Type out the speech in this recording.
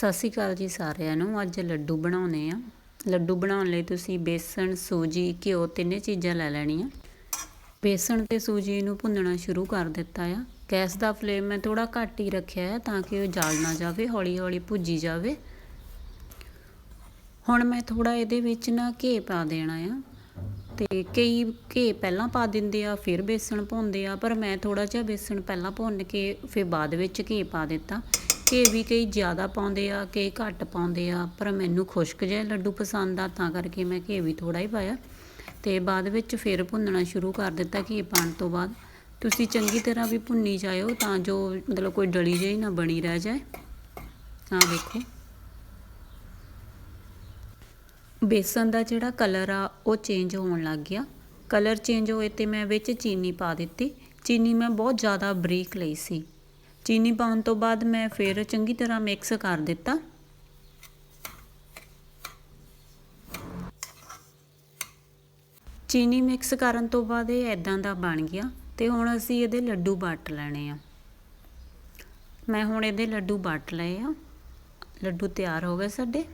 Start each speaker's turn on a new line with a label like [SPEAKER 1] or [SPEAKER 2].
[SPEAKER 1] ਸਤਿ ਸ਼੍ਰੀ ਅਕਾਲ ਜੀ ਸਾਰਿਆਂ ਨੂੰ। ਅੱਜ ਲੱਡੂ ਬਣਾਉਣੇ ਆ। ਲੱਡੂ ਬਣਾਉਣ ਲਈ ਤੁਸੀਂ ਬੇਸਣ, ਸੂਜੀ, ਘਿਓ ਤਿੰਨੇ ਚੀਜ਼ਾਂ ਲੈ ਲੈਣੀਆਂ। ਬੇਸਣ ਤੇ ਸੂਜੀ ਨੂੰ ਭੁੰਨਣਾ ਸ਼ੁਰੂ ਕਰ ਦਿੱਤਾ ਆ। ਗੈਸ ਦਾ ਫਲੇਮ ਮੈਂ ਥੋੜਾ ਘੱਟ ਹੀ ਰੱਖਿਆ ਹੈ ਤਾਂ ਕਿ ਉਹ ਜਲ ਨਾ ਜਾਵੇ ਹੌਲੀ ਹੌਲੀ ਭੁੱਜੀ ਜਾਵੇ। ਹੁਣ ਮੈਂ ਥੋੜਾ ਇਹਦੇ ਵਿੱਚ ਨਾ ਘੇ ਪਾ ਦੇਣਾ ਆ। ਤੇ ਕਈ ਘੇ ਪਹਿਲਾਂ ਪਾ ਦਿੰਦੇ ਆ, ਫਿਰ ਬੇਸਣ ਭੁੰਨਦੇ ਆ, ਪਰ ਮੈਂ ਥੋੜਾ ਜਿਹਾ ਬੇਸਣ ਪਹਿਲਾਂ ਭੁੰਨ ਕੇ, ਫਿਰ ਬਾਅਦ ਵਿੱਚ ਘੇ ਪਾ ਦਿੱਤਾ। ਘੀ ਵੀ ਕਈ ਜ਼ਿਆਦਾ ਪਾਉਂਦੇ ਆ, ਕਈ ਘੱਟ ਪਾਉਂਦੇ ਆ, ਪਰ ਮੈਨੂੰ ਖੁਸ਼ਕ ਜਿਹੇ ਲੱਡੂ ਪਸੰਦ ਆ, ਤਾਂ ਕਰਕੇ ਮੈਂ ਘੀ ਵੀ ਥੋੜਾ ਹੀ ਪਾਇਆ। ਤੇ ਬਾਅਦ ਵਿੱਚ ਫਿਰ ਭੁੰਨਣਾ ਸ਼ੁਰੂ ਕਰ ਦਿੱਤਾ ਘੀ ਪਾਉਣ ਤੋਂ ਬਾਅਦ। ਤੁਸੀਂ ਚੰਗੀ ਤਰ੍ਹਾਂ ਵੀ ਭੁੰਨੀ ਜਾਇਓ ਤਾਂ ਜੋ ਮਤਲਬ ਕੋਈ ਡਲੀ ਜਿਹੀ ਨਾ ਬਣੀ ਰਹਿ ਜਾਏ। ਆਹ ਵੇਖੋ ਬੇਸਨ ਦਾ ਜਿਹੜਾ ਕਲਰ ਆ, ਉਹ ਚੇਂਜ ਹੋਣ ਲੱਗ ਗਿਆ। ਕਲਰ ਚੇਂਜ ਹੋਏ ਤੇ ਮੈਂ ਵਿੱਚ ਚੀਨੀ ਪਾ ਦਿੱਤੀ। ਚੀਨੀ ਮੈਂ ਬਹੁਤ ਜ਼ਿਆਦਾ ਬਰੀਕ ਲਈ ਸੀ। ਚੀਨੀ ਪਾਉਣ ਤੋਂ ਬਾਅਦ ਮੈਂ ਫਿਰ ਚੰਗੀ ਤਰ੍ਹਾਂ ਮਿਕਸ ਕਰ ਦਿੱਤਾ। ਚੀਨੀ ਮਿਕਸ ਕਰਨ ਤੋਂ ਬਾਅਦ ਇਹ ਐਦਾਂ ਦਾ ਬਣ ਗਿਆ ਤੇ ਹੁਣ ਅਸੀਂ ਇਹਦੇ ਲੱਡੂ ਵੱਟ ਲੈਣੇ ਆ। ਮੈਂ ਹੁਣ ਇਹਦੇ ਲੱਡੂ ਵੱਟ ਲਏ ਆ। ਲੱਡੂ ਤਿਆਰ ਹੋ ਗਏ ਸਾਡੇ।